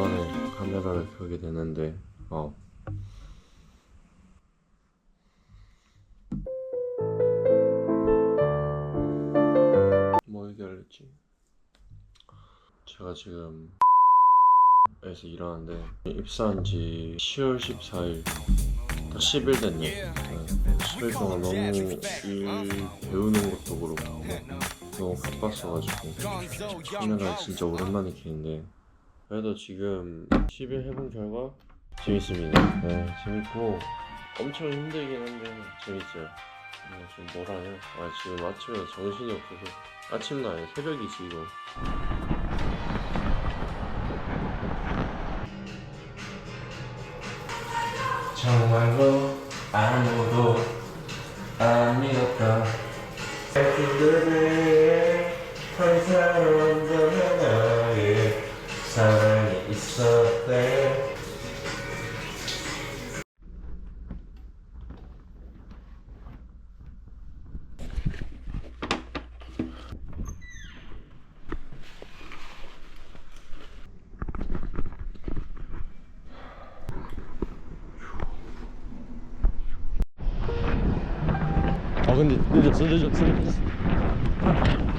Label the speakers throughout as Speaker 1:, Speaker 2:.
Speaker 1: 오랜만에 카메라를 켜게 되는데 어 뭐 얘기할랬지? 제가 지금 에서 일하는데 입사한 지 10월 14일 딱 10일 됐네 네. 10일 동안 너무 일 배우는 것도 그렇고 너무 바빴어가지고 카메라 진짜 오랜만에 켜는데 그래도 지금 10일 해본 결과 재밌습니다. 네 재밌고 엄청 힘들긴 한데 재밌어요 네, 지금 뭐라 해요 아 지금 아침에 정신이 없어서 아니에요. 새벽이지 이거 정말로 아무도 안 믿었다. 그들의 항상 온전한 나의 사랑이 있었대. 아 근데 늦었어 늦었어 늦었어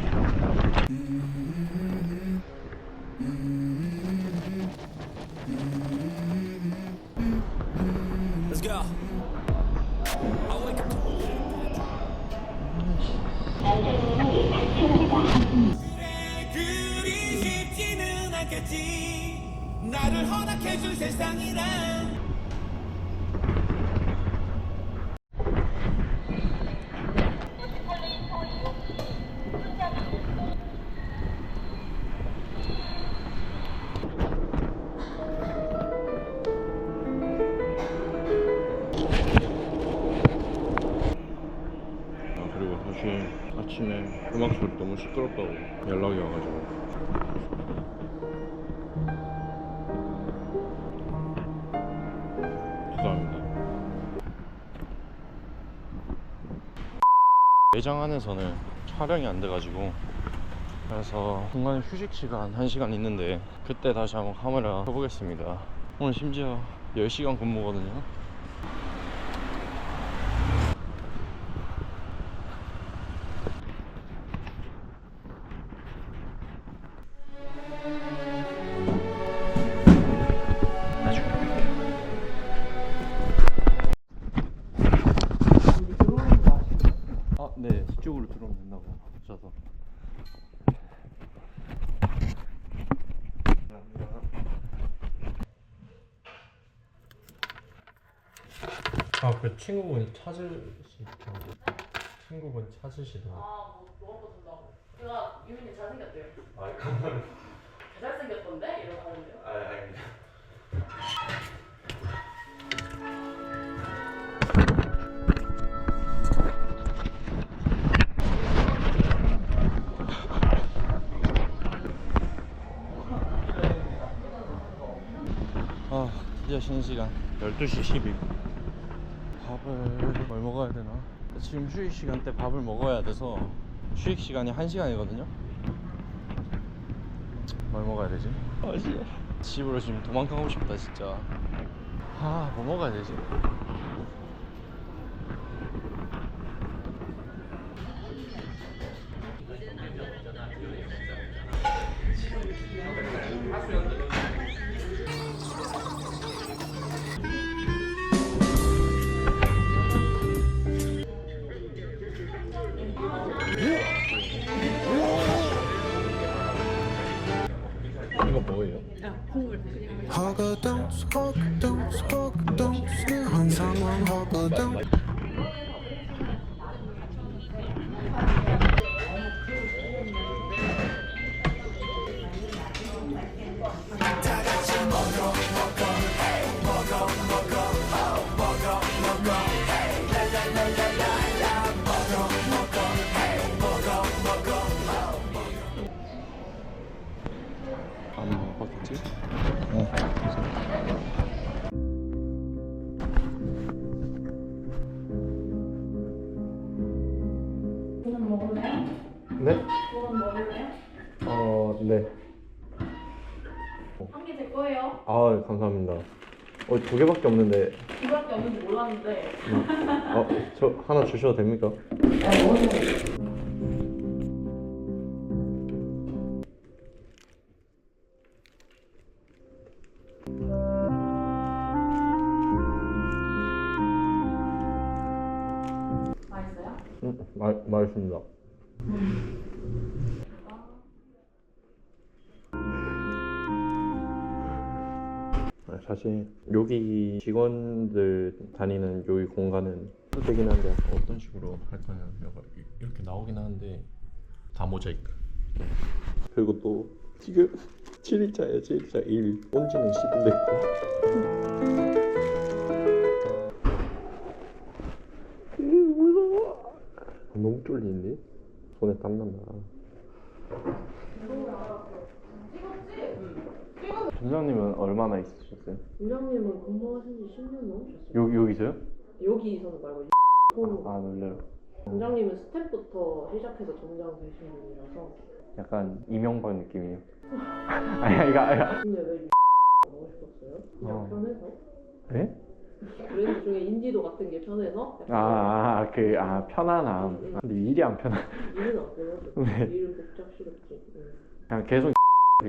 Speaker 2: 그리 쉽지는 않겠지. 나를 허락해줄 세상이란.
Speaker 1: 음악 소리 너무 시끄럽다고. 연락이 와가지고. 죄송합니다. 매장 안에서는 촬영이 안 돼가지고. 그래서 중간에 휴식 시간 1시간 있는데 그때 다시 한번 카메라 켜보겠습니다. 오늘 심지어 10시간 근무거든요 네. 이쪽으로 들어오면 된다고 하셔서. 아, 그 친구분이 찾으시더라고. 친구분 찾으시더라고.
Speaker 3: 아, 뭐, 먹은 거 준다고. 제가 유민이 잘생겼대요.
Speaker 1: 아, 감사합니다.
Speaker 3: 잘생겼던데? 이러고 하는데요.
Speaker 1: 아, 아닙니다. 드디어 쉬는 시간 12시 12분 밥을 뭘 먹어야 되나? 지금 휴식 시간 때 밥을 먹어야 돼서 휴식 시간이 1시간이거든요 뭘 먹어야 되지? 아 집으로 지금 도망가고 싶다 진짜 아뭐 먹어야 되지? 뭐예요?
Speaker 4: 허거덩스 허거덩스 허거덩스 내 환상은 허거덩 감사합니다. 어 두 개밖에 없는데
Speaker 3: 이거밖에 없는지 몰랐는데.
Speaker 4: 어 저 하나 주셔도 됩니까?
Speaker 3: 맛있어요?
Speaker 4: 음, 마, 맛있습니다. 사실 여기 직원들 다니는 여기 공간은 되긴 한데 어떤 식으로 할 거냐 이렇게 나오긴 하는데 다 모자이크. 그리고 또 지금 7일차예요 7일차. 1 온지는 10일 됐고 무서워 너무 쫄리는데? 손에 땀 난다 점장님은 얼마나 있으셨어요?
Speaker 3: 부장님은 근무하신 지 10년 넘으셨어요.
Speaker 4: 여기 여기서요?
Speaker 3: 여기서는 말고
Speaker 4: 이아 놀래요
Speaker 3: 점장님은 스텝부터 시작해서 점장 되신 분이라서
Speaker 4: 약간 이명박 느낌이에요 아니 이거 아니
Speaker 3: 근데 왜 싶었어요? 그냥
Speaker 4: 어.
Speaker 3: 편해서?
Speaker 4: 네?
Speaker 3: 브랜드 중에 인지도 같은 게 편해서? 약간
Speaker 4: 아그 아 편안함 근데 일이 안 편한
Speaker 3: 일은 안 편하죠.
Speaker 4: 네.
Speaker 3: 일은 복잡스럽지. 응.
Speaker 4: 그냥 계속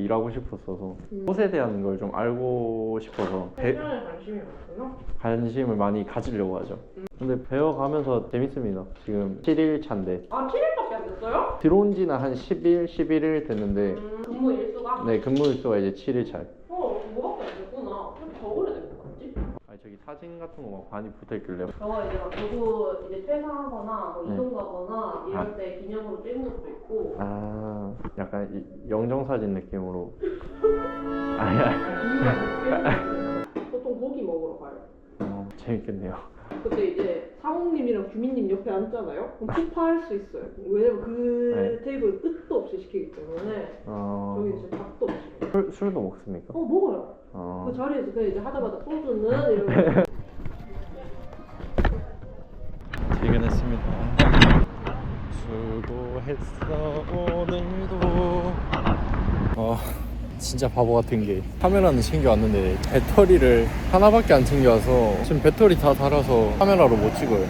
Speaker 4: 일하고 싶었어서
Speaker 3: 음.
Speaker 4: 꽃에 대한 걸 좀 알고 싶어서 배,
Speaker 3: 패션에 관심이 많구나.
Speaker 4: 관심을 많이 가지려고 하죠 근데 배워가면서 재밌습니다 지금 7일 차인데
Speaker 3: 아 7일밖에 안 됐어요?
Speaker 4: 들어온 지는 한 10일, 11일 됐는데
Speaker 3: 음, 근무 일수가?
Speaker 4: 네 근무 일수가 이제 7일 차예요
Speaker 3: 어 그거밖에 안 됐구나. 좀 더 오래된 것 같지?
Speaker 4: 아니 저기 사진 같은 거 막 많이 붙어있길래
Speaker 3: 저거 이제 막 누구 이제 퇴사하거나 뭐
Speaker 4: 네.
Speaker 3: 이동 가거나 이럴
Speaker 4: 아.
Speaker 3: 때 기념으로 찍은 것도 있고
Speaker 4: 아 약간 이- 영정 사진 느낌으로
Speaker 3: 있어요. 보통 고기 먹으러 가요.
Speaker 4: 어, 재밌겠네요
Speaker 3: 그때 이제 상욱님이랑 규민님 옆에 앉잖아요. 그럼 피파할 수 있어요. 왜냐면 그
Speaker 4: 네.
Speaker 3: 테이블 끝도 없이 시키기 때문에
Speaker 4: 어...
Speaker 3: 저기 없이.
Speaker 4: 술, 술도 먹습니까?
Speaker 3: 어 먹어요.
Speaker 4: 어...
Speaker 3: 그 자리에서 그냥 이제 하다마다 소주는 이러면
Speaker 4: 퇴근했습니다. 수고했어 오늘도. 어 진짜 바보 같은 게. 카메라는 챙겨왔는데 배터리를 하나밖에 안 챙겨와서 지금 배터리 다 달아서 카메라로 못 찍어요.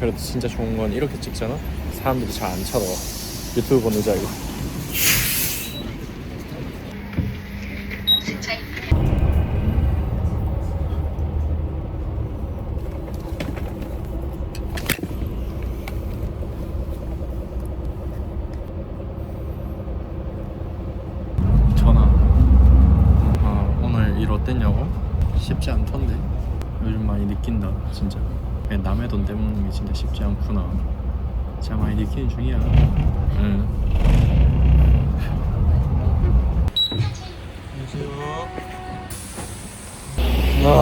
Speaker 4: 그래도 진짜 좋은 건 이렇게 찍잖아? 사람들이 잘 안 쳐다봐 유튜브 보는 줄 알고 전화 아, 오늘 일 어땠냐고? 쉽지 않던데 요즘 많이 느낀다 진짜. 그냥 남의 돈 떼먹는 게 진짜 쉽지 않구나. 진짜 많이 느끼는 중이야. 응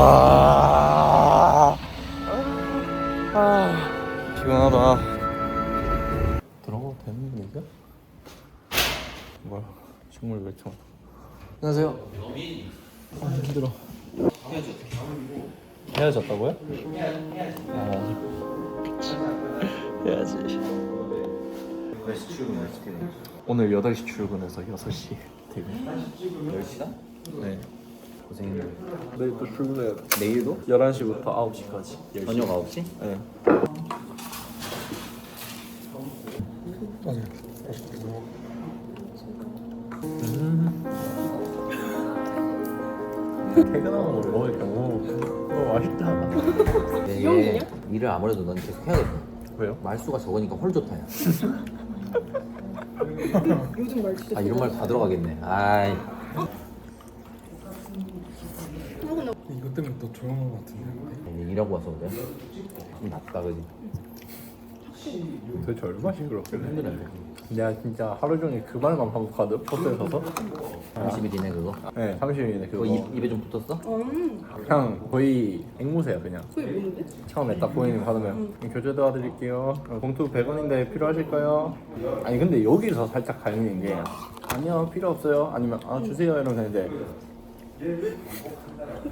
Speaker 4: 아, 아. 피곤하다. 들어가도 되는 분위기야? 뭐야 식물 왜 이렇게 많아 안녕하세요. 아 힘들어 헤어졌다고요? 아 해야지
Speaker 5: 몇시 출근 몇시 퇴근?
Speaker 4: 오늘 8시 출근해서 6시 퇴근
Speaker 5: 10시간?
Speaker 4: 네
Speaker 5: 고생했네
Speaker 4: 내일 또 출근해야 돼
Speaker 5: 내일도?
Speaker 4: 11시부터 9시까지
Speaker 5: 저녁 9시?
Speaker 4: 네 퇴근하고 먹으니까 너무, 너무 맛있다.
Speaker 5: 네. 일을 아무래도 넌 계속 해야겠다
Speaker 4: 왜요?
Speaker 5: 말수가 적으니까 홀 좋다 야. 요즘 말 진짜 아 이런 말 다 들어가겠네. 아이.
Speaker 6: 이것 때문에 더 조용한 것 같은데
Speaker 5: 이제 일하고 와서 그래? 좀 낫다 그지?
Speaker 4: 도대체 얼마 시끄럽길래
Speaker 5: 힘드네
Speaker 4: 내가 진짜 하루 종일 그 말만 반복하듯 버스에 서서?
Speaker 5: 30일이네 그거?
Speaker 4: 네 30일이네
Speaker 5: 그거.
Speaker 4: 그거
Speaker 5: 입, 입에 좀 붙었어?
Speaker 4: 그냥 거의 앵무새야 그냥. 그게 뭔데? 처음에 딱 보이는 거 받으면 교재 도와드릴게요. 어, 봉투 100원인데 필요하실까요? 아니 근데 여기서 살짝 갈리는 게 아니요 필요 없어요. 아니면 아 주세요 이러면 되는데.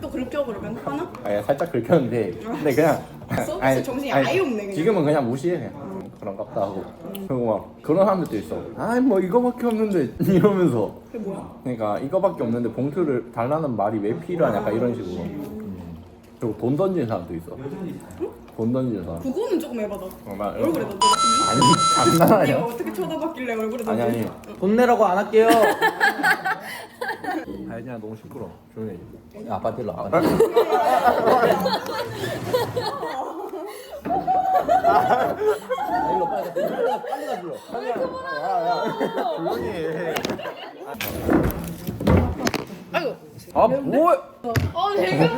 Speaker 7: 또 긁혀 그러면 하나?
Speaker 4: 아니 살짝 긁혔는데. 근데 그냥
Speaker 7: 서비스 정신이 아예 없네, 그냥.
Speaker 4: 지금은 그냥 무시해 그냥.
Speaker 7: 그런 값다 하고 그리고 막 그런 사람들도 있어. 아이 뭐 이거밖에 없는데. 이러면서.
Speaker 3: 그게 뭐야?
Speaker 7: 그러니까 이거밖에 없는데 봉투를 달라는 말이 왜 필요하냐 약간 이런 식으로. 그리고 돈 던지는 사람도 있어. 돈 던지는 사람.
Speaker 3: 그거는 조금 에바다.
Speaker 7: 어, 나
Speaker 3: 얼굴에 던져.
Speaker 7: 아니 장난 아니야.
Speaker 3: 어떻게 쳐다봤길래 얼굴에 던져?
Speaker 7: 아니. 아니
Speaker 5: 돈 내라고 안 할게요.
Speaker 7: 아니 그냥 너무 시끄러 조용히 해
Speaker 5: 야, 아빠 아빠. 일로 빨리 가, 빨리 가, 불러. 빨리 가.
Speaker 7: 조용히 해.
Speaker 3: 아,
Speaker 7: 뭐?
Speaker 3: 어, 내가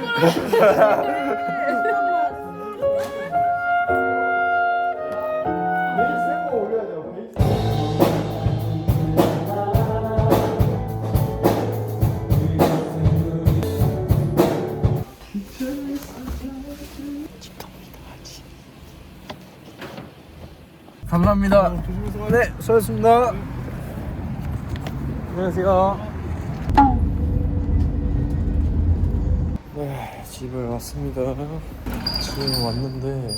Speaker 7: 감사합니다. 네, 수고하셨습니다. 안녕하세요.
Speaker 4: 네, 집을 왔습니다. 지금 왔는데.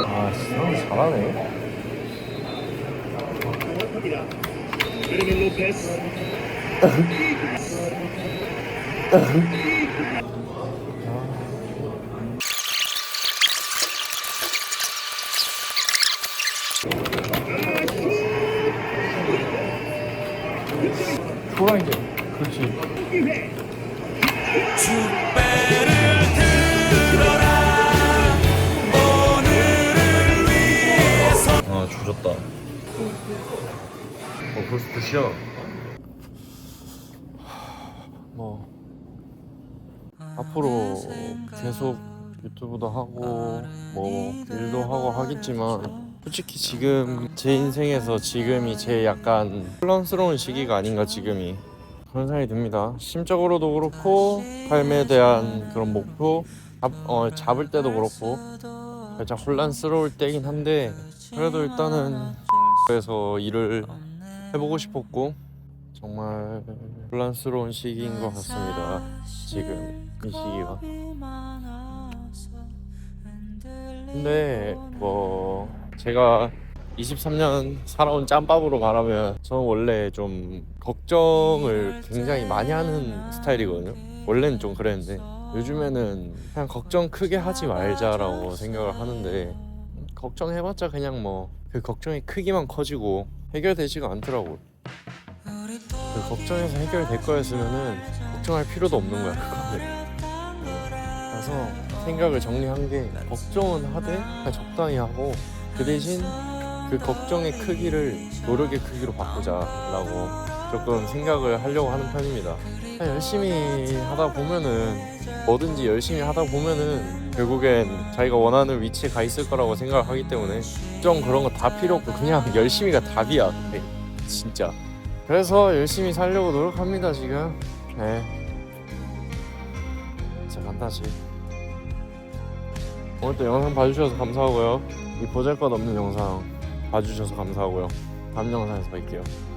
Speaker 4: 아, 씨, 사람 잘하네. 이제. 그렇지. 아 조졌다. 어 벌써 2시야. 뭐 앞으로 계속 유튜브도 하고 뭐 일도 하고 하겠지만 솔직히 지금 제 인생에서 지금이 제일 약간 혼란스러운 시기가 아닌가 지금이 그런 생각이 듭니다. 심적으로도 그렇고 삶에 대한 그런 목표 잡, 어, 잡을 때도 그렇고 살짝 혼란스러울 때긴 한데 그래도 일단은 그래서 일을 해보고 싶었고 정말 혼란스러운 시기인 것 같습니다. 지금 이 시기가. 근데 뭐 제가 23년 살아온 짬밥으로 말하면 저는 원래 좀 걱정을 굉장히 많이 하는 스타일이거든요. 원래는 좀 그랬는데 요즘에는 그냥 걱정 크게 하지 말자라고 생각을 하는데 걱정해봤자 그냥 뭐 그 걱정의 크기만 커지고 해결되지가 않더라고. 그 걱정해서 해결될 거였으면은 걱정할 필요도 없는 거야 그거는. 그래서 생각을 정리한 게 걱정은 하되 그냥 적당히 하고 그 대신 그 걱정의 크기를 노력의 크기로 바꾸자라고 조금 생각을 하려고 하는 편입니다. 열심히 하다 보면은 뭐든지 열심히 하다 보면은 결국엔 자기가 원하는 위치에 가 있을 거라고 생각을 하기 때문에 좀 그런 거 다 필요 없고 그냥 열심히가 답이야. 진짜. 그래서 열심히 살려고 노력합니다 지금. 네. 진짜 간다 지. 오늘도 영상 봐주셔서 감사하고요. 이 보잘것없는 영상 봐주셔서 감사하고요. 다음 영상에서 뵐게요.